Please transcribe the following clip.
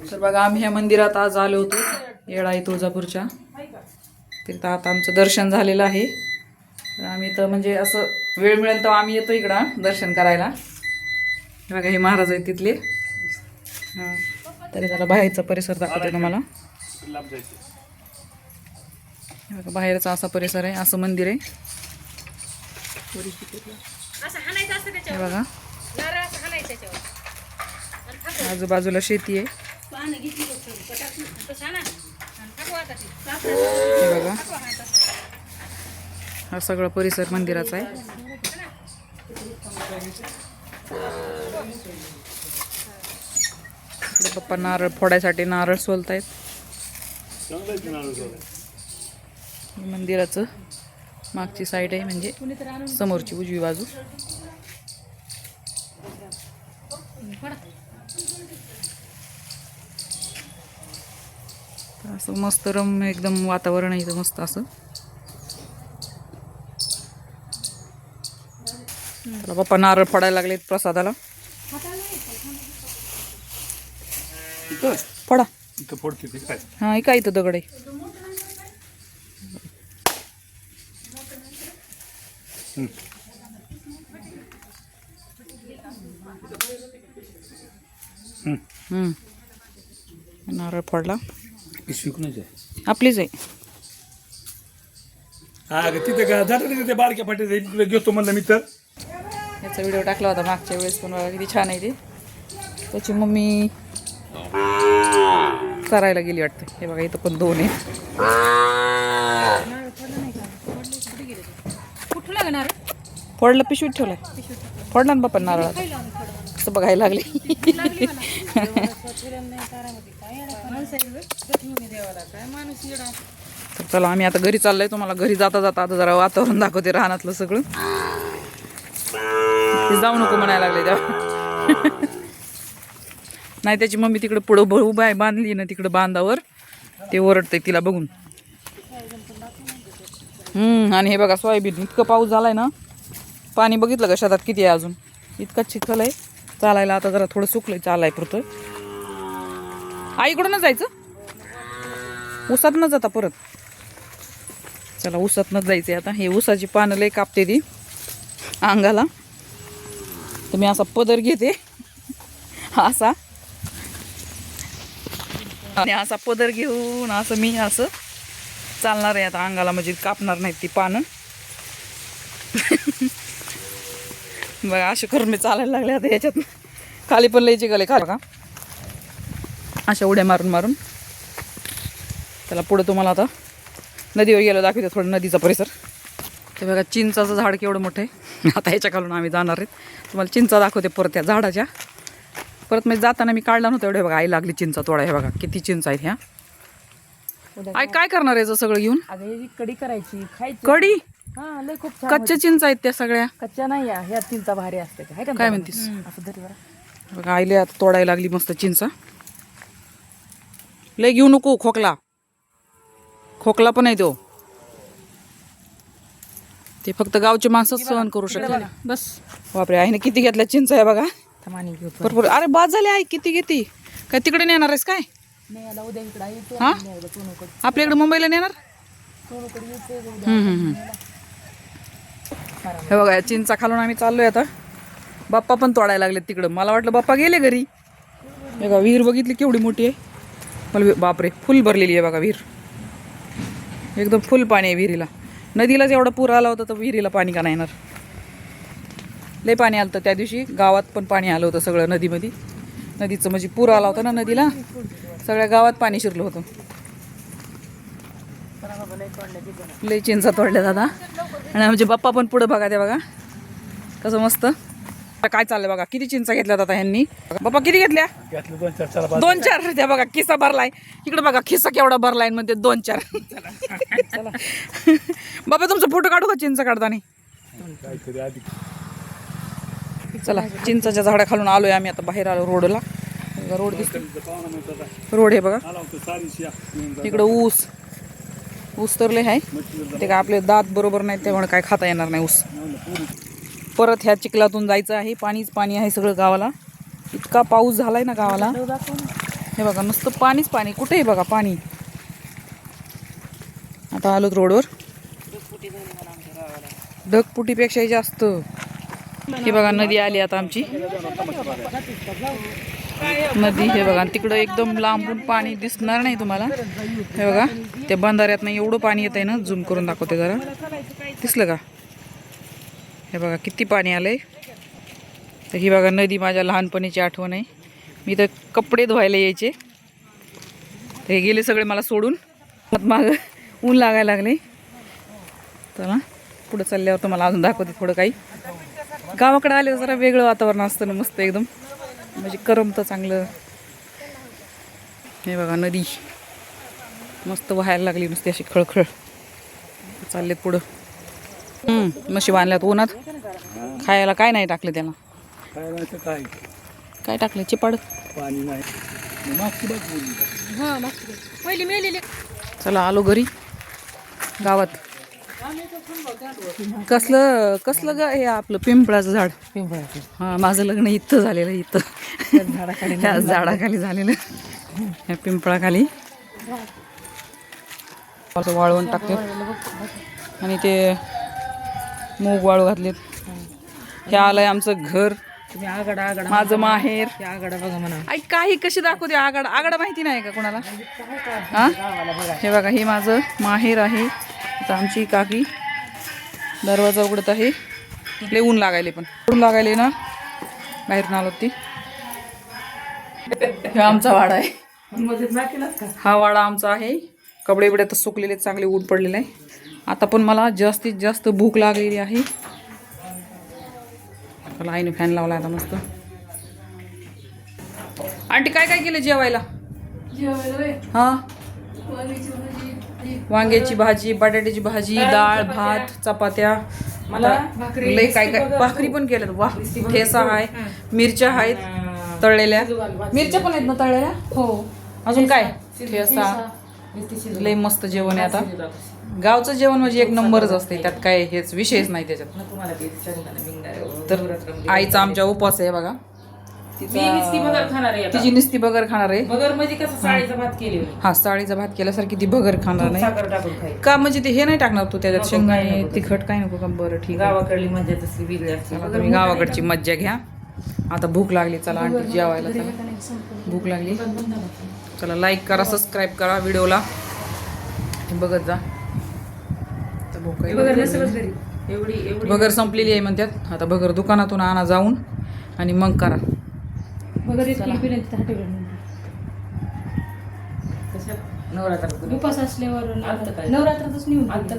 तर बघा आम्ही ह्या मंदिरात आज आलो होतो येळाई तुळजापूरच्या. तिथं आता आमचं दर्शन झालेलं आहे. तर आम्ही तर म्हणजे असं वेळ मिळेल तेव्हा आम्ही येतो इकडं दर्शन करायला. हे बघा हे महाराज आहेत तिथले. हां. तरी जरा बाहेरचा परिसर दाखवते तुम्हाला. हे बघा बाहेरचा असा परिसर आहे असं मंदिर आहे. हे बघा. नारळ असं हाणायचं त्याच्यावर. आजूबाजूला शेती आहे. पानं घेतली तसं हाणा आणि टाकू आता ते. हे बघा. हा सगळा परिसर मंदिराचा आहे. इकडे पप्पा नारळ फोडायसाठी नारळ सोलतायत. हे मंदिराचं मागची साईड आहे म्हणजे समोरची उजवी बाजू. असं मस्त रम्य एकदम वातावरण आहे इथं मस्त असं. चला पप्पा नारळ फोडायला लागलेत प्रसादाला. फोडा. हा काय इथं दगड आहे? हम्म. नारळ फोडला. पिशवी कुणाची आहे. आपलीच आहे. हा अगं तिथे का जाता तिथे बारक्या इकडे घेतो म्हणलं मी तर. याचा व्हिडिओ टाकला होता मागच्या वेळेस पण बघा किती छान आहे ते. त्याची मम्मी करायला गेली वाटतं. हे बघा इथं पण दोन आहे कुठं लागणार फोडलं पिशवीत ठेवलाय. फोडला ना बाप्पा नारळात असं बघायला लागले. तर चला आम्ही आता घरी चाललोय. तुम्हाला घरी जाता जाता आता जरा वातावरण दाखवते रानातलं सगळं. ते जाऊ नको म्हणायला लागले तेव्हा नाही त्याची मम्मी तिकडे पुढं ब- उभा आहे बांधली ना तिकडं बांधावर. ते ओरडते तिला बघून. हम्म आणि हे बघा सोयाबीन. इतकं पाऊस झालाय ना. पाणी बघितलं का शेतात किती आहे अजून? इतका चिखल आहे. चालायला आता जरा थोडं सुकलंय चालाय पुरतं. आईकडूनच जायचं? उसातनच जाता परत. चला उसातनच जायचंय आता. हे उसाची पानं लय कापते ती अंगाला. तर मी असा पदर घेते. असा. आणि असा पदर घेऊन असं मी असं चालणार आहे आता. अंगाला म्हणजे कापणार नाहीत ती पानं. बघा असे करून मी चालायला लागले आता याच्यात. खाली पण लयची गले खाली का अशा उड्या मारून मारून. त्याला पुढं तुम्हाला आता नदीवर गेलो दाखवते थोडं नदीचा परिसर. ते बघा चिंचाचं झाड केवढं मोठं आहे. आता ह्याच्या खालून आम्ही जाणार आहेत. तुम्हाला चिंचा दाखवते परत त्या झाडाच्या. परत मी जाताना मी काढला नव्हता एवढे बघा आई लागली चिंचा तोडा. हे बघा किती चिंच आहेत ह्या. आई काय करणार आहे सगळं घेऊन? ही कढी करायची खायची. कडी हा खूप कच्च्या चिंचा आहेत त्या सगळ्या. कच्च्या नाही या ह्या चिंचा भारी असते. काय? म्हणतीस? बघा आईले आता तोडायला लागली मस्त चिंचा. लय घेऊ नको खोकला. खोकला पण आहे तो. ते फक्त गावचे माणसंच सहन करू शकतात बस. बापरे आईने किती घेतल्या चिंचा आहे बघा. भरपूर. अरे बाद झाले आई किती घेते? काय तिकडे नेणार आहेस काय? आहे हा? आपल्या इकडे मुंबईला नेणार. हे बघा या चिंचा खालून आम्ही चाललोय आता. बाप्पा पण तोडायला लागले तिकडं. मला वाटलं बाप्पा गेले घरी. हे बघा विहीर बघितली केवढी मोठी आहे. मला बापरे फुल भरलेली आहे बघा विहीर. एकदम फुल पाणी आहे विहिरीला. नदीलाच एवढा पूर आला होता तर विहिरीला पाणी का नाही येणार? लय पाणी आलं होतं त्या दिवशी. गावात पण पाणी आलं होतं सगळं नदीमध्ये. नदीचं म्हणजे पूर आला होता ना नदीला. सगळ्या गावात पाणी शिरलं होतं. लय चिंचा तोडल्या दादा. आणि आमचे बाप्पा पण पुढं बघा त्या बघा. कसं मस्त. आता काय चाललंय बघा किती चिंचा घेतल्या आता ह्यांनी? बाप्पा किती घेतल्या? घेतलं दोन चार. चला दोन चार त्या बघा खिस्सा भरलाय. इकडे बघा खिस्सा केवढा भरलाय म्हणते दोन चार. बाबा तुमचा फोटो काढू का चिंचा काढताना? काहीतरी आधी चला चिंचाच्या झाडाखालून आलोय आम्ही आता बाहेर आलो रोडला. रोड दिसतो पाहुणा रोड आहे बघा. आला होता या. येऊन जा. इकडं ऊस. ऊस तर लय आहे ते काय आपले दात बरोबर नाही त्यामुळे काय खाता येणार नाही ऊस. परत ह्या चिखलातून जायचं आहे. पाणीच पाणी आहे सगळं गावाला. इतका पाऊस झालाय ना गावाला. हे बघा नुसतं पाणीच पाणी. कुठेही बघा पाणी? आता आलोत रोडवर. ढगपुटीपेक्षाही जास्त. हे बघा नदी आली आता आमची. नदी हे बघा तिकडं एकदम लांबून पाणी दिसणार नाही तुम्हाला. हे बघा त्या बंधाऱ्यातनं एवढं पाणी येत आहे ना झूम करून दाखवते जरा. दिसलं का? हे बघा किती पाणी आलंय. तर ही बघा नदी माझ्या लहानपणीची आठवण आहे. मी तर कपडे धुवायला यायचे. तर हे गेले सगळे मला सोडून. माग ऊन लागायला लागले. चला पुढं चालल्यावर तुम्हाला अजून दाखवते थोडं काही. गावाकडे आले जरा वेगळं वातावरण असतं ना मस्त एकदम. म्हणजे करमतं चांगलं. हे बघा नदी. मस्त व्हायला लागली नुसती अशी खळखळ. चालले पुढं. हम्म, म्हशी बांधल्यात उन्हात. खायला काय नाही टाकलं त्याला काय काय? काय टाकलं? चिपाड? पाणी नाही. हा चला आलो घरी. गावात. कसलं कसलं ग हे आपलं पिंपळाचं झाड? पिंपळाचं. हा माझं लग्न इथं झालेलं इथं. झाडाखाली त्या झाडाखाली झालेलं. ह्या पिंपळाखाली. असं वाळवण टाकले आणि ते मूग वाळू घातलेत. हे आलंय आमचं घर. तुम्ही आगाडा आगाडा माझं माहेर. ते आगाडा बघा म्हणा. आई काही कशी दाखवते आगाड. आगाडा माहिती नाही का कोणाला? हा? हे बघा हे माझं माहेर आहे. आता आमची काकी दरवाजा उघडत आहे. लय ऊन लागायले पण. ऊन लागायले ना? बाहेरून आलो ती. हे आमचा वाडा आहे. हा वाडा आमचा आहे. कपडे बिडे तर सुकलेले चांगले ऊन पडलेले आहे. आता पण मला जास्तीत जास्त भूक लागलेली आहे. आईने फॅन लावला आता मस्त. आंटी काय काय केलं जेवायला? हा? वांग्याची भाजी बटाट्याची भाजी डाळ भात चपात्या. मला लय काय काय भाकरी पण केल्यात. वा ठेसा आहे मिरच्या आहेत तळलेल्या. मिरच्या पण आहेत ना तळलेल्या? हो. अजून काय? ठेसा लय मस्त जेवण आहे आता. गावचं जेवण म्हणजे एक नंबरच असते त्यात काय हेच विषयच नाही त्याच्यात. तर आईचा आमच्या उपवास आहे बघा. तिचा- नुसती बगर खाणार आहे बगर म्हणजे कसं साडीचा भात केली हा साळीचा भात केल्यासारखी ती बगर खाणार नाही. साखर टाकून खाई का म्हणजे ते हे नाही टाकणार तू त्याच्यात शेंगदाणे तिखट काय नको का? बरं ठीक गावाकडली मजा तसली वेगळी असते. गावाकडची मज्जा घ्या. आता भूक लागली चला आंटी जेवायला चला. भूक लागली. चला लाईक करा सबस्क्राईब करा व्हिडिओला. बघत जा. आता भूक आहे. एवढी एवढी बगर संपलेली आहे म्हणतात. आता बगर दुकानातून आणा जाऊन आणि मग करा. कशा नवरात्रात उपास असल्यावर आता काय? नवरात्रातच नेऊन आता